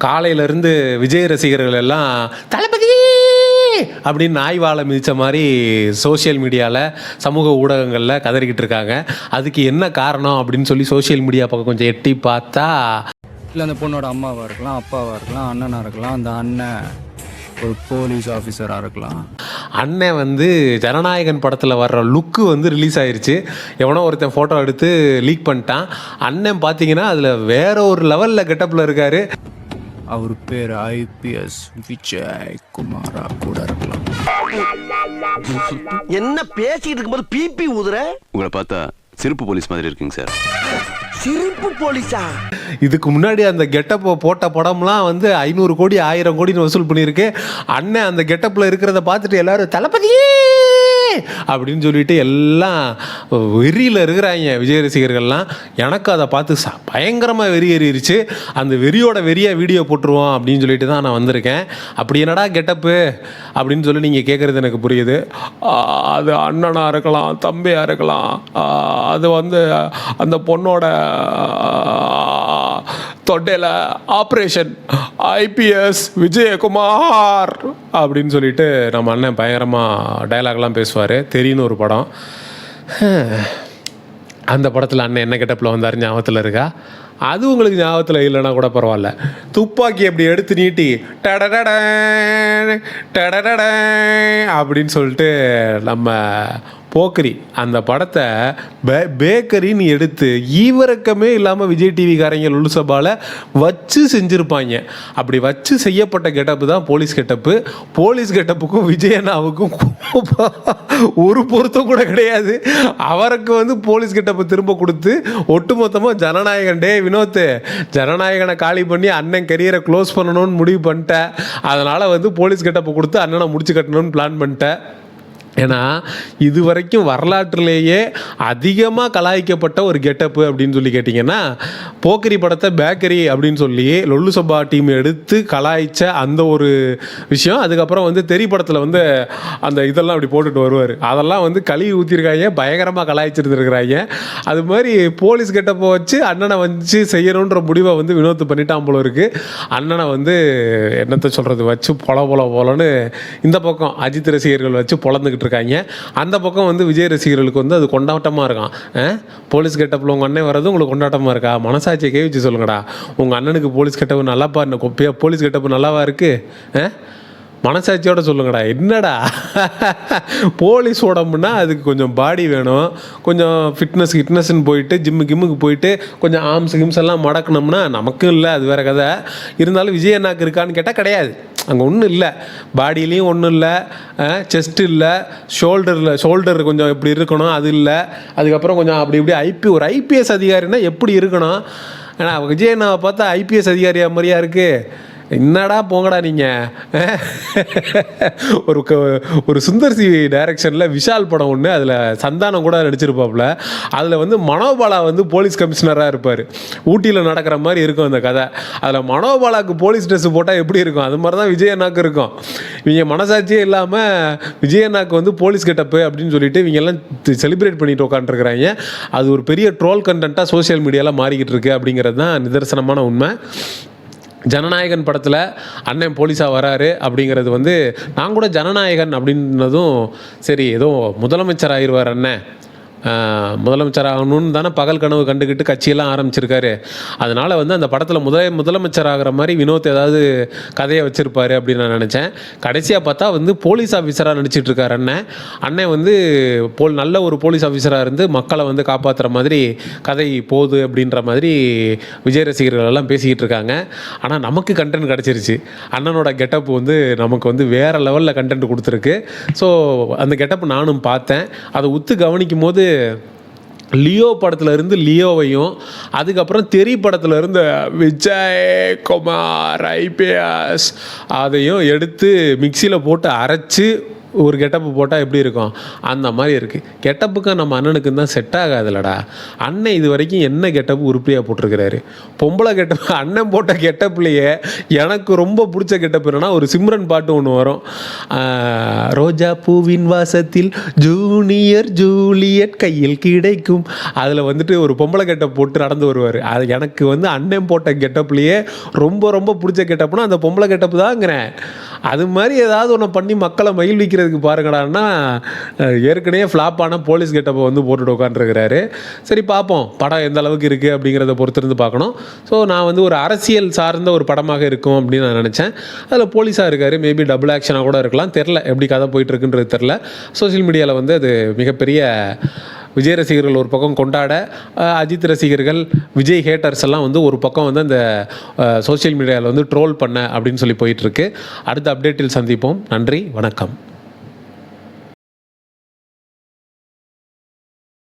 காலையிலேருந்து விஜய் ரசிகர்கள் எல்லாம் தளபதி! அப்படின்னு நாய் வாழை மிதித்த மாதிரி சோஷியல் மீடியாவில் சமூக ஊடகங்களில் கதறிக்கிட்டு இருக்காங்க. அதுக்கு என்ன காரணம் அப்படின்னு சொல்லி சோஷியல் மீடியா பக்கம் கொஞ்சம் எட்டி பார்த்தா இல்லை அந்த பொண்ணோட அம்மாவாக இருக்கலாம் அப்பாவாக இருக்கலாம் அண்ணனாக இருக்கலாம் அந்த அண்ணன் ஒரு போலீஸ் ஆஃபீஸராக இருக்கலாம். அண்ணன் வந்து ஜனநாயகன் படத்தில் வர்ற லுக்கு வந்து ரிலீஸ் ஆயிருச்சு. எவனோ ஒருத்தன் ஃபோட்டோ எடுத்து லீக் பண்ணிட்டான். அண்ணன் பார்த்தீங்கன்னா அதில் வேற ஒரு லெவலில் கெட்டப்பில் இருக்காரு. அவர் பேர் ஐபிஎஸ் விஜய் குமாரா கூட இருக்கலாம். என்ன பேசிட்டு இருக்கும்போது பிபி ஊதுற? உங்களை பார்த்தா சிறப்பு போலீஸ் மாதிரி இருக்குங்க சார். சிரிப்பு போலீஸா? இதுக்கு முன்னாடி அந்த கெட்டப்பை போட்ட படம்லாம் வந்து ஐநூறு கோடி ஆயிரம் கோடின்னு வசூல் பண்ணியிருக்கு. அண்ணன் அந்த கெட்டப்பில் இருக்கிறத பார்த்துட்டு எல்லாரும் தளபதி! அப்படின்னு சொல்லிட்டு எல்லாம் வெறியில் இருக்கிறாங்க விஜய் ரசிகர்கள்லாம் எனக்கு அதை பார்த்து ச பயங்கரமாக வெறி ஏறிடுச்சு அந்த வெறியோட வெறியாக வீடியோ போட்டுருவோம் அப்படின்னு சொல்லிட்டு தான் நான் வந்திருக்கேன். அப்படி என்னடா கெட்டப்பு? அப்படின்னு சொல்லி நீங்கள் கேட்குறது எனக்கு புரியுது. அது அண்ணனாக இருக்கலாம் தம்பியாக இருக்கலாம். அது வந்து அந்த பொண்ணோட தொண்டையில் ஆப்ரேஷன் ஐபிஎஸ் விஜயகுமார் அப்படின்னு சொல்லிட்டு நம்ம அண்ணன் பயங்கரமாக டயலாக்லாம் பேசுவார். தெரியுன்னு ஒரு படம். அந்த படத்தில் அண்ணன் என்ன கெட்டப்பில் வந்தார் ஞாபகத்தில் இருக்கா? அது உங்களுக்கு ஞாபகத்தில் இல்லைன்னா கூட பரவாயில்ல. துப்பாக்கி அப்படி எடுத்து நீட்டி டடடட டடடட அப்படின்னு சொல்லிட்டு நம்ம போக்கரி. அந்த படத்தை பே பேக்கரின்னு எடுத்து ஈவரக்கமே இல்லாமல் விஜய் டிவிக்காரங்க லுலுசபாவில் வச்சு செஞ்சுருப்பாங்க. அப்படி வச்சு செய்யப்பட்ட கெட்டப்பு தான் போலீஸ் கெட்டப்பு. போலீஸ் கெட்டப்புக்கும் விஜயண்ணாவுக்கும் ஒரு பொருத்தம் கூட கிடையாது. அவருக்கு வந்து போலீஸ் கெட்டப்பு திரும்ப கொடுத்து ஒட்டுமொத்தமாக ஜனநாயகன் டே வினோத் ஜனநாயகனை காலி பண்ணி அண்ணன் கரியரை க்ளோஸ் பண்ணணும்னு முடிவு பண்ணிட்டேன் அதனால் வந்து போலீஸ் கெட்டப்பு கொடுத்து அண்ணனை முடிச்சு கட்டணும்னு பிளான் பண்ணிட்டேன் ஏன்னா இது வரைக்கும் வரலாற்றுலேயே அதிகமாக கலாய்க்கப்பட்ட ஒரு கெட்டப்பு அப்படின்னு சொல்லி கேட்டிங்கன்னா போக்கரி படத்தை பேக்கரி அப்படின்னு சொல்லி லொல்லு சபா டீம் எடுத்து கலாய்ச்ச அந்த ஒரு விஷயம். அதுக்கப்புறம் வந்து தெரி படத்தில் வந்து அந்த இதெல்லாம் அப்படி போட்டுட்டு வருவார். அதெல்லாம் வந்து கழுவி ஊற்றிருக்காங்க பயங்கரமாக கலாய்ச்சிருந்துருக்கிறாங்க அது மாதிரி போலீஸ் கெட்டப்பை வச்சு அண்ணனை வச்சு செய்யணுன்ற முடிவை வந்து வினோத் பண்ணிட்டான் போல இருக்கு. அண்ணனை வந்து என்னத்தை சொல்கிறது வச்சு பொல பொல போலன்னு இந்த பக்கம் அஜித் ரசிகர்கள் வச்சு பொழந்துக்கிட்டு இருக்காங்க. அந்த பக்கம் வந்து விஜய் ரசிகர்களுக்கு வந்து அது கொண்டாட்டமாக இருக்கான் போலீஸ் கெட்டப்பில் உங்கள் அண்ணன் வர்றது உங்களுக்கு கொண்டாட்டமாக இருக்கா? மனசாட்சியை கேவிச்சு சொல்லுங்கடா. உங்கள் அண்ணனுக்கு போலீஸ் கெட்டப்பு நல்லாப்பா என்ன போலீஸ் கெட்டப்பு நல்லாவா இருக்கு? மனசாட்சியோட சொல்லுங்கடா. என்னடா? போலீஸ் உடம்புனா அதுக்கு கொஞ்சம் பாடி வேணும். கொஞ்சம் ஃபிட்னஸ் கிட்னஸ்ன்னு போயிட்டு ஜிம்மு கிம்முக்கு போயிட்டு கொஞ்சம் ஆம்ஸ் கிம்ஸ் எல்லாம் மடக்கணும்னா நமக்கும் இல்லை. அது வேற கதை. இருந்தாலும் விஜய் அண்ணாக்கு இருக்கான்னு கேட்டால் கிடையாது. அங்கே ஒன்றும் இல்லை. பாடியிலையும் ஒன்றும் இல்லை. செஸ்ட் இல்லை. ஷோல்டரில் ஷோல்டர் கொஞ்சம் இப்படி இருக்கணும் அது இல்லை. அதுக்கப்புறம் கொஞ்சம் அப்படி இப்படி ஐபி ஒரு ஐபிஎஸ் அதிகாரின்னா எப்படி இருக்கணும்? ஏன்னா விஜயண்ணாவை பார்த்தா ஐபிஎஸ் அதிகாரியாக மாதிரியா இருக்குது என்னடா போங்கடா நீங்கள் ஒரு க ஒரு சுந்தர் சி டைரக்ஷனில் விஷால் படம் ஒன்று அதில் சந்தானம் கூட நடிச்சிருப்பாப்புல. அதில் வந்து மனோபாலா வந்து போலீஸ் கமிஷனராக இருப்பார். ஊட்டியில் நடக்கிற மாதிரி இருக்கும் அந்த கதை. அதில் மனோபாலாவுக்கு போலீஸ் ட்ரெஸ் போட்டால் எப்படி இருக்கும்? அது மாதிரி தான் விஜயநாக்கு இருக்கும். இவங்க மனசாட்சியே இல்லாமல் விஜயநாக்கு வந்து போலீஸ் கெட்டப்பு அப்படின்னு சொல்லிட்டு இவங்க எல்லாம் செலிப்ரேட் பண்ணிட்டு உட்காந்துருக்குறாங்க அது ஒரு பெரிய ட்ரோல் கண்டென்ட்டாக சோஷியல் மீடியாவில் மாறிக்கிட்டு இருக்கு அப்படிங்கிறது தான் நிதர்சனமான உண்மை. ஜனநாயகன் படத்தில் அண்ணன் போலீஸாக வராரு அப்படிங்கிறது வந்து நான் கூட ஜனநாயகன் அப்படின்னதும் சரி ஏதோ முதலமைச்சர் ஆயிடுவார் அண்ணன். முதலமைச்சர் ஆகணும்னு தானே பகல் கனவு கண்டுக்கிட்டு கட்சியெல்லாம் ஆரம்பிச்சிருக்காரு. அதனால் வந்து அந்த படத்தில் முதல முதலமைச்சர் ஆகிற மாதிரி வினோத் ஏதாவது கதையை வச்சுருப்பார் அப்படின்னு நான் நினச்சேன். கடைசியாக பார்த்தா வந்து போலீஸ் ஆஃபீஸராக நடிச்சிட்டு இருக்காரு அண்ணன். அண்ணன் வந்து போல் நல்ல ஒரு போலீஸ் ஆஃபீஸராக இருந்து மக்களை வந்து காப்பாற்றுற மாதிரி கதை போகுது அப்படின்ற மாதிரி விஜய் ரசிகர்கள் எல்லாம் பேசிக்கிட்டு இருக்காங்க. ஆனால் நமக்கு கண்டென்ட் கிடச்சிருச்சு. அண்ணனோட கெட்டப் வந்து நமக்கு வந்து வேறு லெவலில் கண்டென்ட் கொடுத்துருக்கு. ஸோ அந்த கெட்டப் நானும் பார்த்தேன். அதை உத்து கவனிக்கும் போது லியோ படத்துல இருந்து லியோவையும் அதுக்கப்புறம் தெரி படத்துல இருந்து விஜய் குமார் ஐபிஎஸ் அதையும் எடுத்து மிக்சியில் போட்டு அரைச்சு ஒரு கெட்டப்பு போட்டால் எப்படி இருக்கும்? அந்த மாதிரி இருக்குது கெட்டப்புக்கும் நம்ம அண்ணனுக்கும் தான் செட் ஆகாதுலடா அண்ணன் இது வரைக்கும் என்ன கெட்டப்பு உருப்படியாக போட்டிருக்கிறாரு? பொம்பளை கெட்டப்பு அண்ணன் போட்ட கெட்டப்புலையே எனக்கு ரொம்ப பிடிச்ச கெட்டப்பு என்னன்னா ஒரு சிம்ரன் பாட்டு ஒன்று வரும். ரோஜா பூவின் வாசத்தில் ஜூனியர் ஜூலியட் கையில் கிடைக்கும். அதில் வந்துட்டு ஒரு பொம்பளை கெட்டப் போட்டு நடந்து வருவார். அது எனக்கு வந்து அண்ணன் போட்ட கெட்டப்லேயே ரொம்ப ரொம்ப பிடிச்ச கெட்டப்னா அந்த பொம்பளை கெட்டப்பு தாங்கிறேன். அது மாதிரி ஏதாவது ஒன்று பண்ணி மக்களை மகிழ்விக்கிறதுக்கு பாருங்கடான்னா ஏற்கனவே ஃப்ளாப்பான போலீஸ் கெட்டப்பை வந்து போட்டுட்டு உட்காந்துருக்கிறாரு சரி பார்ப்போம் படம் எந்த அளவுக்கு இருக்குது அப்படிங்கிறத பொறுத்திருந்து பார்க்கணும். ஸோ நான் வந்து ஒரு அரசியல் சார்ந்த ஒரு படமாக இருக்கும் அப்படின்னு நான் நினச்சேன். அதில் போலீஸாக இருக்கார். மேபி டபுள் ஆக்ஷனாக கூட இருக்கலாம். தெரில எப்படி கதை போயிட்டு இருக்குன்றது தெரில சோஷியல் மீடியாவில் வந்து அது மிகப்பெரிய விஜய் ரசிகர்கள் ஒரு பக்கம் கொண்டாட அஜித் ரசிகர்கள் விஜய் ஹேட்டர்ஸ் எல்லாம் வந்து ஒரு பக்கம் வந்து அந்த சோஷியல் மீடியாவில் வந்து ட்ரோல் பண்ண அப்படின்னு சொல்லி போயிட்டுருக்கு. அடுத்த அப்டேட்டில் சந்திப்போம். நன்றி. வணக்கம்.